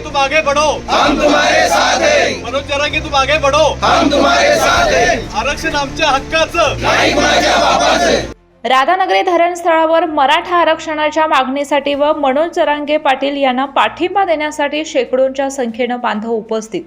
की तुम आगे बढ़ो। हम तुम्हारे साथ है। मनोज की तुम आगे बढ़ो। हम तुम्हारे साथ है। आरक्षण आमच्या हक्काचं। नाही माझ्या बापाचं। राधानगरी धरण स्थळावर मराठा आरक्षणाच्या मागणीसाठी व मनोज जरांगे पाटील यांना पाठिंबा देण्यासाठी शेकडोंच्या संख्येनं बांधव उपस्थित।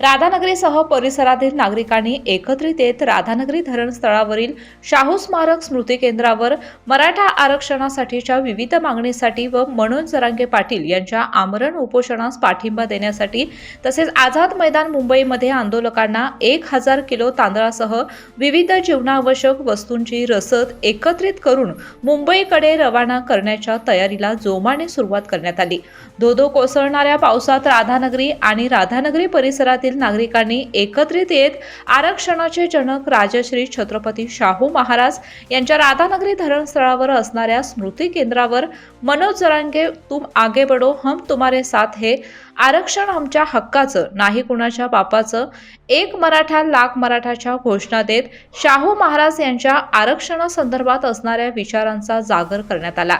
राधानगरीसह परिसरातील नागरिकांनी एकत्रित येत राधानगरी धरणस्थळावरील शाहू स्मारक स्मृती केंद्रावर मराठा आरक्षणासाठीच्या विविध मागणीसाठी व मनोज जरांगे पाटील यांच्या आमरण उपोषणास पाठिंबा देण्यासाठी तसेच आझाद मैदान मुंबईमध्ये आंदोलकांना एक हजार किलो तांदळासह विविध जीवनावश्यक वस्तूंची रसद एकत्रित करून मुंबईकडे रवाना करण्याच्या तयारीला जोमाने सुरुवात करण्यात आली. धोधो कोसळणाऱ्या पावसात राधानगरी आणि राधानगरी परिसरात परिसरातील नागरिकांनी एकत्रित येत आरक्षणाचे जनक राजश्री छत्रपती शाहू महाराज यांच्या राधानगरी धरणस्थळावर असणाऱ्या स्मृती केंद्रावर मनोज जरांगे तुम आगे बडो हम तुम्हारे साथ हे आरक्षण आमच्या हक्काचं नाही कुणाच्या बापाचं एक मराठा लाख मराठाच्या घोषणा देत शाहू महाराज यांच्या आरक्षणासंदर्भात असणाऱ्या विचारांचा जागर करण्यात आला.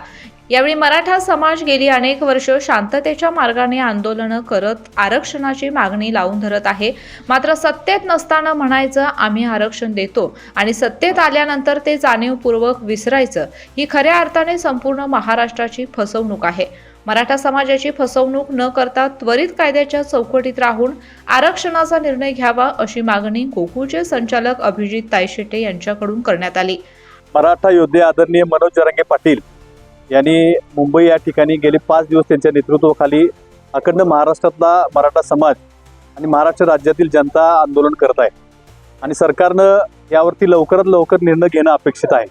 यावेळी मराठा समाज गेली अनेक वर्ष शांततेच्या मार्गाने आंदोलनं करत आरक्षणाची मागणी लावून धरत आहे. मात्र सत्तेत नसताना म्हणायचं आम्ही आरक्षण देतो आणि सत्तेत आल्यानंतर ते जाणीवपूर्वक विसरायचं. ही खऱ्या अर्थाने संपूर्ण महाराष्ट्राची फसवणूक आहे. मराठा समाजाची फसवणूक न करता त्वरित कायद्याच्या चौकटीत राहून आरक्षणाचा निर्णय घ्यावा अशी मागणी गोकुळचे संचालक अभिजित तायशेटे यांच्याकडून करण्यात आली. मराठा योद्धे आदरणीय मनोज जरांगे पाटील यांनी मुंबई या ठिकाणी गेले पाच दिवस त्यांच्या नेतृत्वाखाली अखंड महाराष्ट्रातला मराठा समाज आणि महाराष्ट्र राज्यातील जनता आंदोलन करत आहे. आणि सरकारनं यावरती लवकरात लवकर निर्णय घेणं अपेक्षित आहे.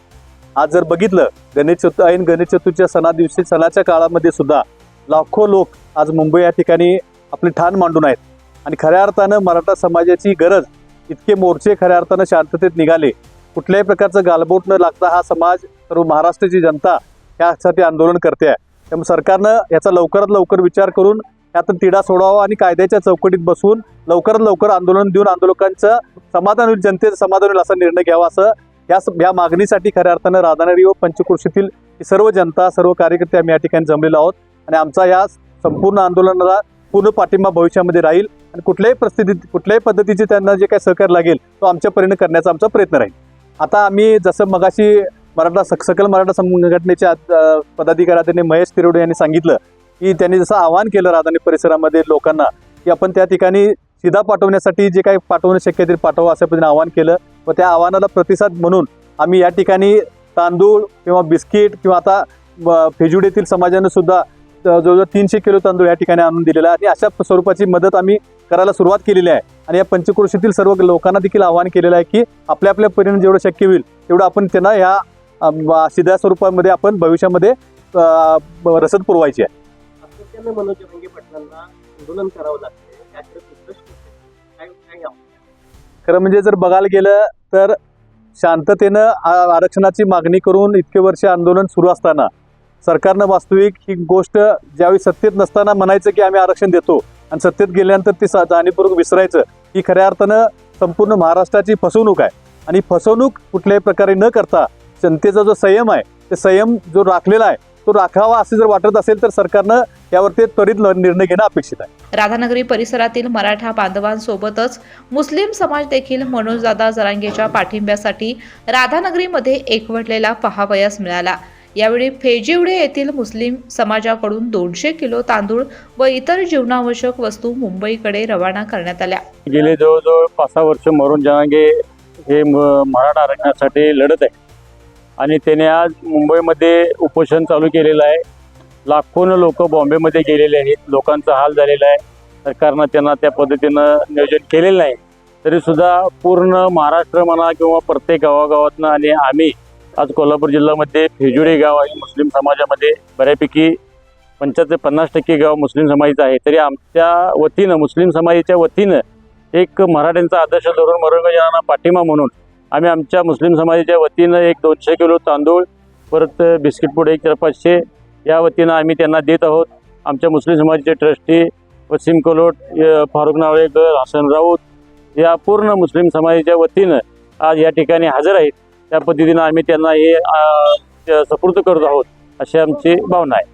आज जर बघितलं गणेश चतु ऐन गणेश चतुर्थीच्या सणा दिवशी सणाच्या काळामध्ये सुद्धा लाखो लोक आज मुंबई या ठिकाणी आपले ठाण मांडून आहेत. आणि खऱ्या अर्थानं मराठा समाजाची गरज इतके मोर्चे खऱ्या अर्थानं शांततेत निघाले. कुठल्याही प्रकारचं गालबोट न लागता हा समाज सर्व महाराष्ट्राची जनता यासाठी आंदोलन करते आहे. त्यामुळे सरकारनं याचा लवकरात लवकर विचार करून यातून तिढा सोडावा आणि कायद्याच्या चौकटीत बसून लवकरात लवकर आंदोलन देऊन आंदोलकांचं समाधान होईल जनतेचं समाधान होईल असा निर्णय घ्यावा असं या या मागणीसाठी खऱ्या अर्थानं राधानगरी व पंचक्रोशीतील सर्व जनता सर्व कार्यकर्ते आम्ही या ठिकाणी जमलेलो आहोत. आणि आमचा या संपूर्ण आंदोलनाला पूर्ण पाठिंबा भविष्यामध्ये राहील आणि कुठल्याही परिस्थितीत कुठल्याही पद्धतीचे त्यांना जे काही सहकार्य लागेल तो आमच्या परीने करण्याचा आमचा प्रयत्न राहील. आता आम्ही जसं मगाशी मराठा सक- सकल मराठा संघटनेच्या अ, पदाधिकारी महेश तिरोडे यांनी सांगितलं की त्यांनी जसं आवाहन केलं राजधानी परिसरामध्ये लोकांना की आपण त्या ठिकाणी शिधा पाठवण्यासाठी जे काही पाठवणं शक्य ते पाठवा अशा पद्धतीने आवाहन केलं. व त्या आव्हानाला प्रतिसाद म्हणून आम्ही या ठिकाणी तांदूळ किंवा बिस्किट किंवा आता फेजुडेतील समाजानं सुद्धा जवळजवळ तीनशे किलो तांदूळ या ठिकाणी आणून दिलेला आहे. आणि अशा स्वरूपाची मदत आम्ही करायला सुरुवात केलेली आहे. आणि या पंचक्रोशीतील सर्व लोकांना देखील आवाहन केलेलं आहे की आपल्या आपल्या परीने जेवढं शक्य होईल तेवढं आपण त्यांना या सिध्या स्वरूपामध्ये आपण भविष्यामध्ये रसद पुरवायची आहे? खरं म्हणजे जर बघायला गेलं तर शांततेनं आरक्षणाची मागणी करून इतके वर्ष आंदोलन सुरू असताना सरकारनं वास्तविक ही गोष्ट ज्यावेळी सत्तेत नसताना म्हणायचं की आम्ही आरक्षण देतो आणि सत्तेत गेल्यानंतर ती जाणीवपूर्वक विसरायचं ही खऱ्या अर्थानं संपूर्ण महाराष्ट्राची फसवणूक आहे. आणि फसवणूक कुठल्याही प्रकारे न करता जनतेचा जो संयम आहे ते संयम जो राखलेला आहे तो राखावा असे जर वाटत असेल तर सरकारनं यावरती त्वरित निर्णय घेणं अपेक्षित आहे. राधानगरी परिसरातील मराठा बांधवांसोबतच मुस्लिम समाज देखील मनोजदादा जरांगेच्या पाठिंब्यासाठी राधानगरीमध्ये एकवटलेला पहावयास मिळाला. यावेळी फेजिवडे येथील मुस्लिम समाजाकडून दोनशे किलो तांदूळ व इतर जीवनावश्यक वस्तू मुंबईकडे रवाना करण्यात आल्या. गेले जवळजवळ पाच सहा वर्ष मरून जनांगे हे मराठा आरक्षणासाठी लढत आहे. आणि त्याने आज मुंबईमध्ये उपोषण चालू केलेलं आहे. लाखोनं लोक बॉम्बेमध्ये गेलेले आहेत. लोकांचा हाल झालेला आहे. सरकारनं त्यांना त्या पद्धतीनं नियोजन केलेलं नाही. तरीसुद्धा पूर्ण महाराष्ट्र म्हणा किंवा प्रत्येक गावागावातनं आणि आम्ही आज कोल्हापूर जिल्ह्यामध्ये फेजुडे गाव आहे. मुस्लिम समाजामध्ये बऱ्यापैकी पंच्याहत्तर पन्नास टक्के गाव मुस्लिम समाजाचं आहे. तरी आमच्या वतीनं मुस्लिम समाजाच्या वतीनं एक मराठ्यांचा आदर्श धरून मरोगजांना पाठिंबा म्हणून आम्ही आमच्या मुस्लिम समाजाच्या वतीनं एक दोनशे किलो तांदूळ परत बिस्किट पुढे एक चार पाचशे या वतीनं आम्ही त्यांना देत आहोत. आमच्या मुस्लिम समाजाचे ट्रस्टी वसीम कलोट फारुख नावळेकर हसन राऊत या पूर्ण मुस्लिम समाजाच्या वतीनं आज या ठिकाणी हजर आहेत. त्या पद्धतीनं आम्ही त्यांना हे सपूर्द करत आहोत अशी आमची भावना आहे.